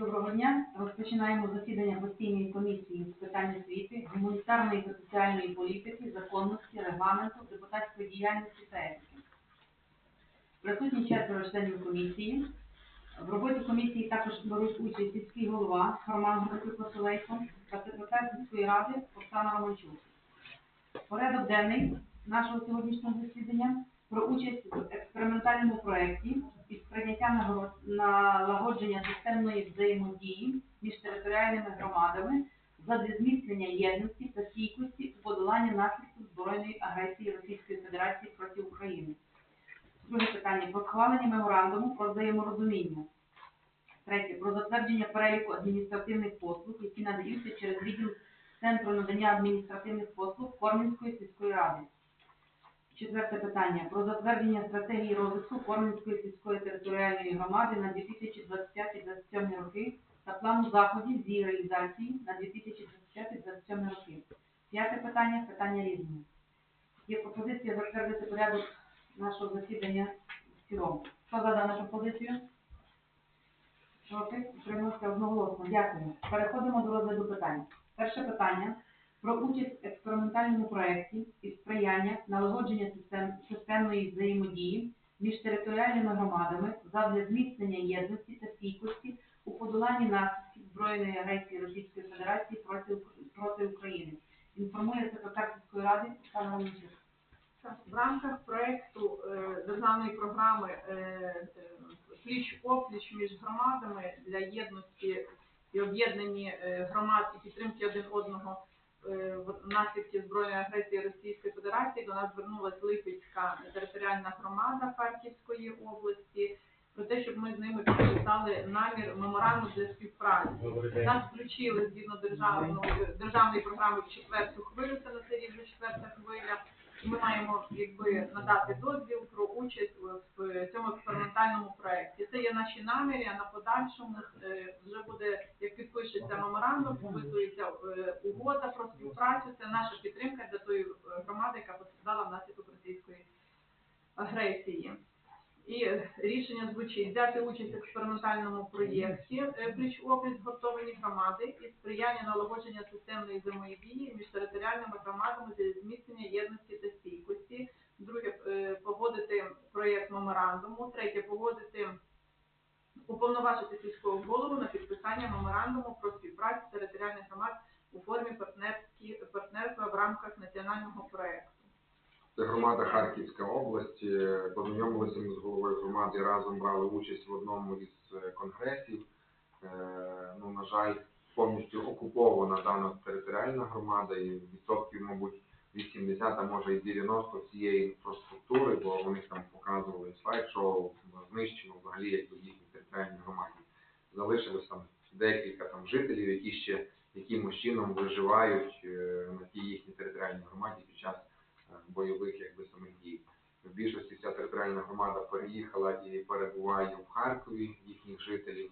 доброго дня. Розпочинаємо засідання постійної комісії з питань освіти, гуманітарної та соціальної політики, законності, регламенту, депутатської діяльності та етики. Присутні четверо членів комісії. В роботі комісії також беруть участь сільський голова Роман Грицюк Солейко та секретар сільської ради Оксана Романчук. Порядок денний нашого сьогоднішнього засідання про участь в експериментальному проєкті із прийняття налагодження системної взаємодії між територіальними громадами задля зміцнення єдності та стійкості у подоланні наслідків збройної агресії Російської Федерації проти України. Друге питання про схвалення меморандуму про взаєморозуміння. Третє про затвердження переліку адміністративних послуг, які надаються через відділ Центру надання адміністративних послуг Кормінської сільської ради. Четверте питання про затвердження стратегії розвитку Кормінської сільської територіальної громади на 2025-2027 роки та плану заходів з її реалізації на 2025-2027 роки. П'яте питання питання різне. Є пропозиція затвердити порядок нашого засідання в цілому. Хто за дану пропозицію? Проти? Утримався одноголосно. Дякую. Переходимо до розгляду питань. Перше питання про участь в експериментальному проєкті і сприяння налагодження систем, системної взаємодії між територіальними громадами задля зміцнення єдності та стійкості у подоланні наслідків збройної агресії Російської Федерації проти, проти України. Інформує секретар ради Оксана Романчук. В рамках проекту е, державної програми е, пліч опліч між громадами для єдності і об'єднані е, громад і підтримки один одного е, в наслідки збройної агресії Російської Федерації до нас звернулася Липецька територіальна громада Харківської області про те, щоб ми з ними підписали намір меморандум для співпраці. Нас включили згідно державної державної програми в четверту хвилю, це на цей рік вже четверта хвиля. Ми маємо якби надати дозвіл про участь в- цьому експериментальному проєкті. Це є наші наміри, а на подальшому е, вже буде, як підпишеться меморандум, підписується е, угода про співпрацю. Це наша підтримка для тої е, громади, яка постраждала внаслідок російської агресії. І рішення звучить взяти участь в експериментальному проєкті пліч опліч згуртовані громади і сприяння налагодження системної взаємодії між територіальними громадами для зміцнення єдності та стійкості. Друге, е, погодити проєкт меморандуму. Третє, погодити уповноважити сільського голову на підписання меморандуму про співпрацю територіальних громад у формі партнерства в рамках національного проєкту. Це громада Харківська область. Е, Познайомилися ми з головою громади, разом брали участь в одному із е, конгресів. Ну, на жаль, повністю окупована дана територіальна громада і відсотків, мабуть, 80, а може і 90 всієї інфраструктури, бо вони там показували слайд-шоу, знищено взагалі як в їхній територіальній громаді. Залишилось там декілька там жителів, які ще якимось чином виживають е, на тій їхній територіальній громаді під час е, бойових якби самих дій. В більшості вся територіальна громада переїхала і перебуває в Харкові їхніх жителів.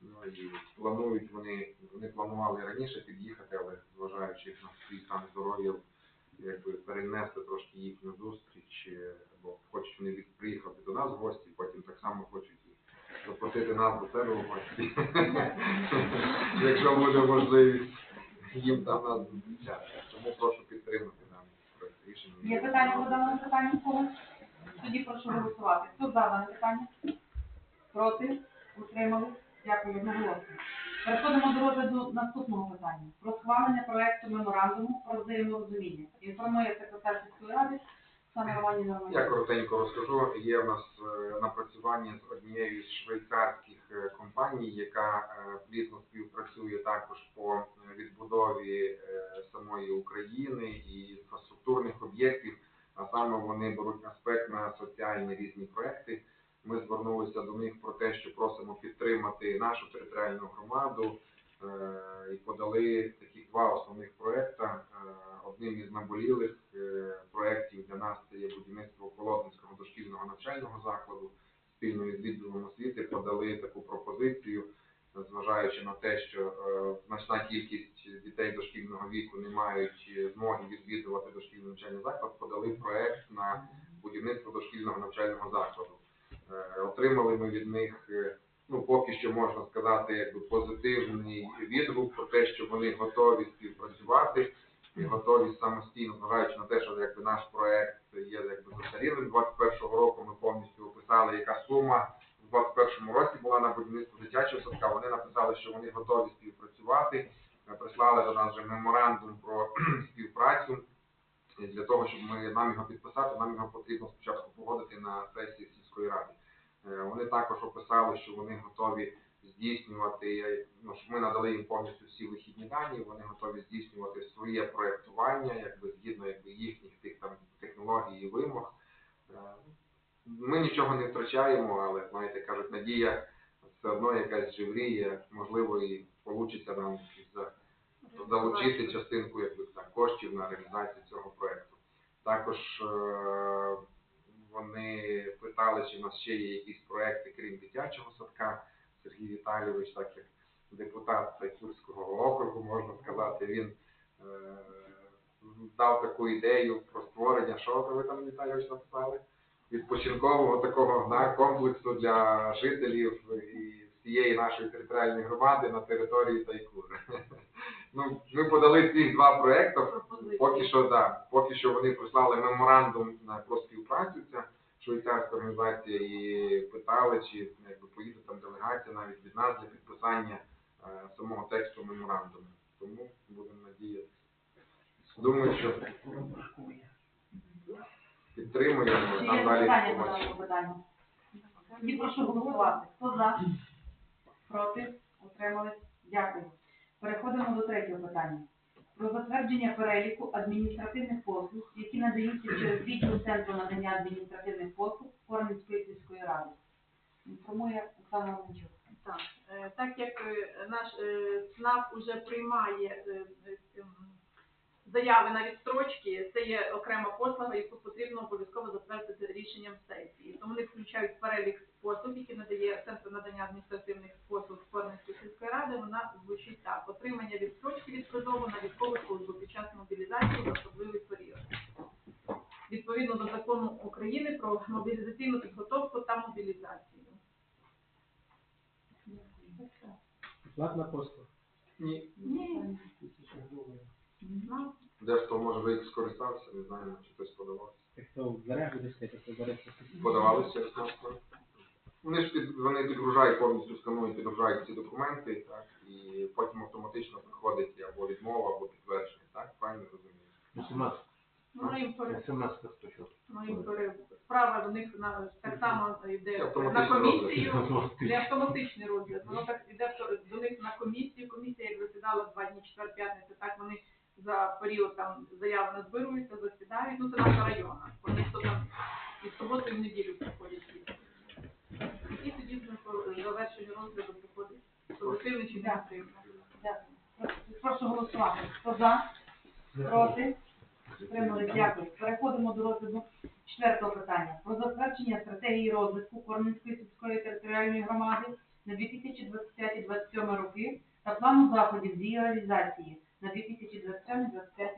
Ну і планують вони, вони планували раніше під'їхати, але зважаючи на свій стан здоров'я, якби перенесли трошки їхню зустріч, е, бо хочуть вони від- приїхати до нас в гості, потім так само хочуть і запросити нас до себе в гості. Якщо буде можливість їм там нас зустрічати. Тому прошу підтримати даний проект рішення. Є питання по даному питанню когось? Тоді прошу голосувати. Хто за дане питання? Проти? Утримали? Дякую, одноголосно. Переходимо до розгляду наступного питання. Про схвалення проекту меморандуму про взаєморозуміння. Інформує секретар сільської ради Оксана Романівна Я коротенько розкажу. Є в нас е, напрацювання з однією з швейцарських е, компаній, яка е, плідно співпрацює також по відбудові самої України і інфраструктурних об'єктів. А саме вони беруть аспект на соціальні різні проекти. Ми звернулися до них про те, що просимо підтримати нашу територіальну громаду е, і подали такі два основних проекти. Е, Одним із наболілих е, проєктів для нас це є будівництво Колодинського дошкільного навчального закладу. Спільно із відділом освіти подали таку пропозицію, зважаючи на те, що е, значна кількість дітей дошкільного віку не мають змоги відвідувати дошкільний навчальний заклад, подали проект на будівництво дошкільного навчального закладу. Отримали ми від них е, ну, поки що можна сказати, якби позитивний відгук про те, що вони готові співпрацювати і готові самостійно, зважаючи на те, що якби наш проект є якби застарілим 21-го року. Ми повністю описали, яка сума в 21-му році була на будівництво дитячого садка. Вони написали, що вони готові співпрацювати. Е, Прислали до нас вже меморандум про співпрацю. Для того, щоб ми нам його підписати, нам його потрібно спочатку погодити на сесії сільської ради. Е, Вони також описали, що вони готові здійснювати, ну, щоб ми надали їм повністю всі вихідні дані, вони готові здійснювати своє проєктування, якби згідно якби, їхніх тих там технологій і вимог. Е, Ми нічого не втрачаємо, але знаєте, кажуть, надія все одно якась живріє, можливо, і вийде нам за залучити частинку якби, так, коштів на реалізацію цього проекту. Також е, вони питали, чи в нас ще є якісь проекти, крім дитячого садка. Сергій Віталійович, так як депутат Курського округу, можна сказати, він е, дав таку ідею про створення, що ви там Віталійович написали? Відпочинкового такого да, комплексу для жителів і всієї нашої територіальної громади на території Тайкури. Ну, ми подали ці два проекти. Поки що, да, поки що вони прислали меморандум про співпрацю. Швейцарська організація і питали, чи якби поїде там делегація навіть від нас для підписання е, самого тексту меморандуму. Тому будемо надіятися. Думаю, що підтримуємо, Чи там є далі питання по побачимо. даному питанню? Тоді прошу голосувати. Хто за? Проти? Утримались? Дякую. Переходимо до третього питання. Про затвердження переліку адміністративних послуг, які надаються через відділ Центру надання адміністративних послуг Корненської сільської ради. Інформує Оксана Лунчук. Так, е, так як е, наш е, ЦНАП уже приймає е, ем, заяви на відстрочки, це є окрема послуга, яку потрібно обов'язково затвердити рішенням сесії. Тому вони включають перелік послуг, які надає Центр надання адміністративних послуг Корненської сільської ради. Вона звучить так: отримання відстрочки від призову на військову службу під час мобілізації в особливий період. Відповідно до закону України про мобілізаційну підготовку та мобілізацію. Платна послуга. Ні, Ні, знаю. дехто може би скористався, не знаємо, чи хтось подавався. Так то в зарежу десь то зараз подавалися проект. Вони ж під вони підгружають повністю сканують, підгружають ці документи, так і потім автоматично приходить або відмова, або підтвердження, так правильно розумію. 18. Ну, їм пере- 17 спочатку. ну, їм пере- справа в них на так само йде на комісію. розгляд. Не автоматичний розгляд, воно так іде до- до них на комісію. Комісія як засідала два дні, четвер, п'ятниця, так вони за період там заяви назбируються, засідають. Ну це наша районна. Вони хто там і в суботу, і в неділю приходять. І тоді вже по завершенню розгляду приходить позитивний чи негативний. Дякую. Прошу- Прошу голосувати. Хто за? Проти? Утримались? Дякую. Переходимо до розгляду четвертого питання. Про затвердження стратегії розвитку Корненської сільської територіальної громади на 2025-2027 роки та плану заходів з її реалізації на 2027-2025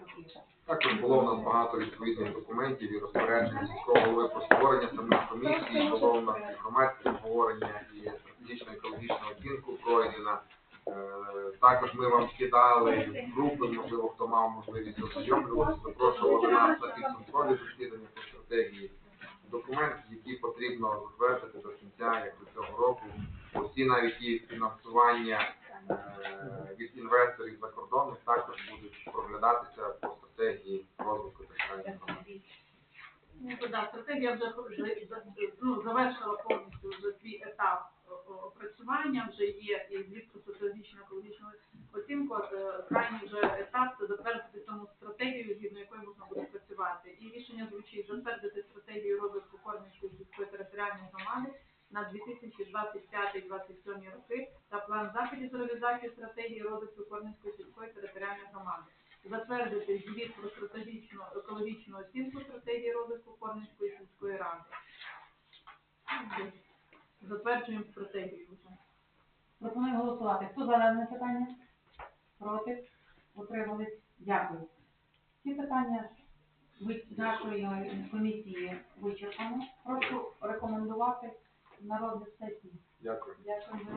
роки. Також було в нас багато відповідних документів і розпоряджень сільського голови про створення самих комісій, і громадське обговорення, і стратегічну екологічну оцінку пройдена. Е, Також ми вам кидали в групи, можливо, хто мав можливість ознайомлюватися, запрошували нас на підсумкові засідання по стратегії. Документ, який потрібно затвердити до кінця до цього року. Усі навіть і фінансування е, від інвесторів закордонних також будуть проглядатися по стратегії розвитку територіальної громади. Ну, да, стратегія вже вже, ну, завершила повністю вже свій етап о- опрацювання, вже є і звіт стратегічну екологічну оцінку. Е, Крайній вже етап це затвердити саму стратегію, згідно якої можна буде працювати. І рішення звучить затвердити стратегію розвитку Корнівської сільської територіальної громади на 2025-2027 роки та план заходів з реалізації стратегії розвитку Корнівської сільської територіальної громади затвердити звіт про стратегічну екологічну оцінку стратегії розвитку Корнівської сільської ради. Затверджуємо стратегію. Пропоную голосувати. Хто за дане питання? Проти? Утримались? Дякую. Ці питання нашої комісії вичерпано. Прошу рекомендувати народних сесій. Дякую. Дякую.